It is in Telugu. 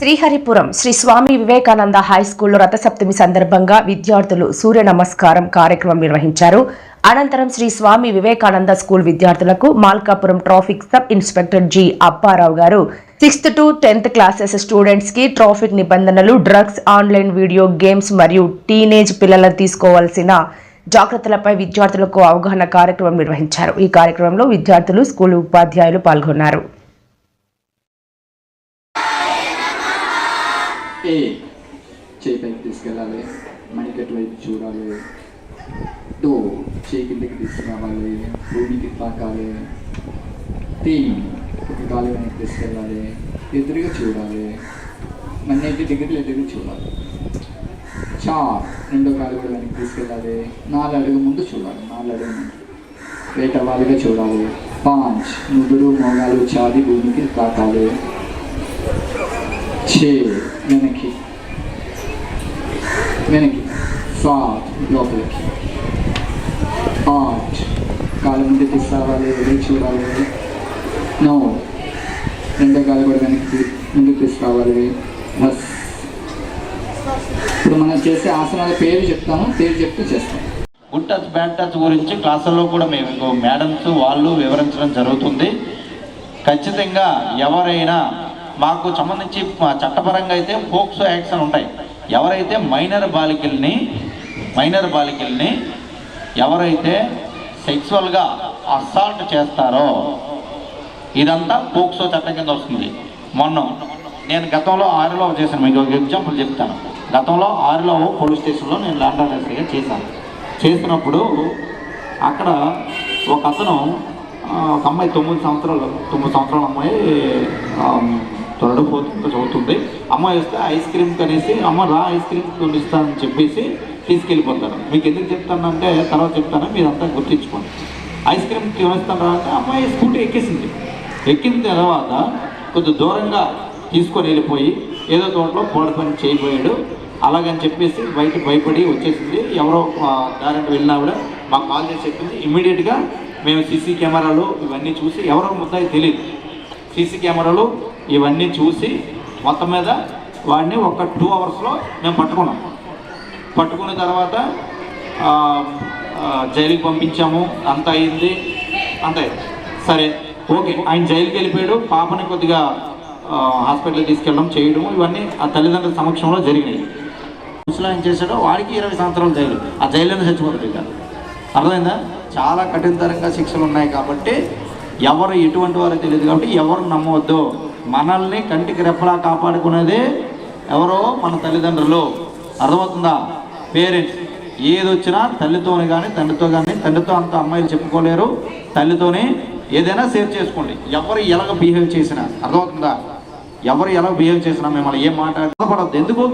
శ్రీహరిపురం శ్రీ స్వామి వివేకానంద హై స్కూల్లో రథసప్తమి సందర్భంగా విద్యార్థులు సూర్య నమస్కారం కార్యక్రమం నిర్వహించారు. అనంతరం శ్రీ స్వామి వివేకానంద స్కూల్ విద్యార్థులకు Malkapuram traffic sub inspector G Apparao గారు సిక్స్త్ టు టెన్త్ క్లాసెస్ స్టూడెంట్స్కి ట్రాఫిక్ నిబంధనలు డ్రగ్స్ ఆన్లైన్ వీడియో గేమ్స్ మరియు టీనేజ్ పిల్లలను తీసుకోవాల్సిన జాగ్రత్తలపై విద్యార్థులకు అవగాహన కార్యక్రమం నిర్వహించారు. ఈ కార్యక్రమంలో విద్యార్థులు స్కూల్ ఉపాధ్యాయులు పాల్గొన్నారు. ఏ చేయి పైకి తీసుకెళ్ళాలి మణికట్టు వైపు చూడాలి డో చేయి కిందకి తీసుకురావాలి భూమికి తాకాలి టీ ఒక గాలి వెనక్కి తీసుకెళ్ళాలి ఎదురుగా చూడాలి మన్నింటి దగ్గర ఎదురుగా చూడాలి. చా రెండో కాలు కూడా వెనక్కి తీసుకెళ్ళాలి నాలుగు అడుగు ముందు చూడాలి నాలుగు అడుగు ముందు. వేట వాళ్ళుగా చూడాలి పాంచ్ ముగ్గురు మోగాలు చాది భూమికి తాకాలి. చే వెనక్కి వెనక్కి సాట్ లోపలికి ఆట్ కాలు ముందు తీసుకురావాలి రీచ్ రావాలి నో రెండో కాలు కూడా వెనక్కి ముందుకు తీసుకురావాలి బస్ ఇప్పుడు మనం చేసే ఆసనాల పేరు చెప్తాము పేరు చెప్తూ చేస్తాం. గుడ్ టచ్ బ్యాడ్ టచ్ గురించి క్లాసుల్లో కూడా మేము ఇంకో మేడమ్స్ వాళ్ళు వివరించడం జరుగుతుంది. ఖచ్చితంగా ఎవరైనా మాకు సంబంధించి చట్టపరంగా అయితే ఫోక్సో యాక్షన్ ఉంటాయి. ఎవరైతే మైనర్ బాలికల్ని మైనర్ బాలికల్ని ఎవరైతే సెక్సువల్గా అసాల్ట్ చేస్తారో ఇదంతా పోక్సో చట్టం కింద వస్తుంది. మొన్న నేను గతంలో ఆరులో చేశాను మీకు ఒక ఎగ్జాంపుల్ చెప్తాను. గతంలో ఆరులో పోలీస్ స్టేషన్లో నేను ల్యాండ్ ఆర్డర్స్గా చేశాను చేసినప్పుడు అక్కడ ఒక అతను ఒక అమ్మాయి తొమ్మిది సంవత్సరాలు తొమ్మిది సంవత్సరాల అమ్మాయి త్వరలో పోతుంది చదువుతుంది. అమ్మ వస్తే ఐస్ క్రీమ్ కనేసి అమ్మ రా ఐస్ క్రీమ్ కొనిస్తానని చెప్పేసి తీసుకెళ్ళిపోతారు. మీకు ఎందుకు చెప్తానంటే తర్వాత చెప్తాను మీరంతా గుర్తించుకోండి. ఐస్ క్రీమ్ కొనిస్తాను రా అంటే అమ్మాయి స్కూటీ ఎక్కేసింది. ఎక్కిన తర్వాత కొంచెం దూరంగా తీసుకొని వెళ్ళిపోయి ఏదో తోటలో పోడ పని చేయబోయాడు. అలాగని చెప్పేసి బయట భయపడి వచ్చేసింది. ఎవరో దారంట వెళ్ళినా కూడా మాకు కాల్ చేసి చెప్పింది. ఇమ్మీడియట్గా మేము సీసీ కెమెరాలు ఇవన్నీ చూసి ఎవరో ముద్దాయి తెలియదు సీసీ కెమెరాలు ఇవన్నీ చూసి మొత్తం మీద వాడిని ఒక టూ అవర్స్లో మేము పట్టుకున్నాం. పట్టుకున్న తర్వాత జైలుకి పంపించాము. అంత అయింది. అంత అయింది. సరే ఓకే. ఆయన జైలుకి వెళ్ళిపోయాడు. పాపని కొద్దిగా హాస్పిటల్కి తీసుకెళ్ళడం చేయడం ఇవన్నీ ఆ తల్లిదండ్రుల సమక్షంలో జరిగినాయి. ముసలాయన చేశాడో. వాడికి ఇరవై సంవత్సరాలు జైలు. ఆ జైల్లోనే చచ్చిపోతుంది ఇక. అర్థమైందా? చాలా కఠినతరంగా శిక్షలు ఉన్నాయి కాబట్టి ఎవరు ఎటువంటి వారో తెలియదు కాబట్టి ఎవరు నమ్మవద్దు. మనల్ని కంటికి రెప్పలా కాపాడుకునేదే ఎవరో మన తల్లిదండ్రులు. అర్థమవుతుందా? పేరెంట్స్. ఏది వచ్చినా తల్లితోని కానీ తండ్రితో కానీ తండ్రితో అంత అమ్మాయిలు చెప్పుకోలేరు. తల్లితోనే ఏదైనా సేవ్ చేసుకోండి. ఎవరు ఎలాగ బిహేవ్ చేసినా. అర్థమవుతుందా? ఎవరు ఎలా బిహేవ్ చేసినా మిమ్మల్ని ఏం మాట్లాడపడద్దు ఎందుకు?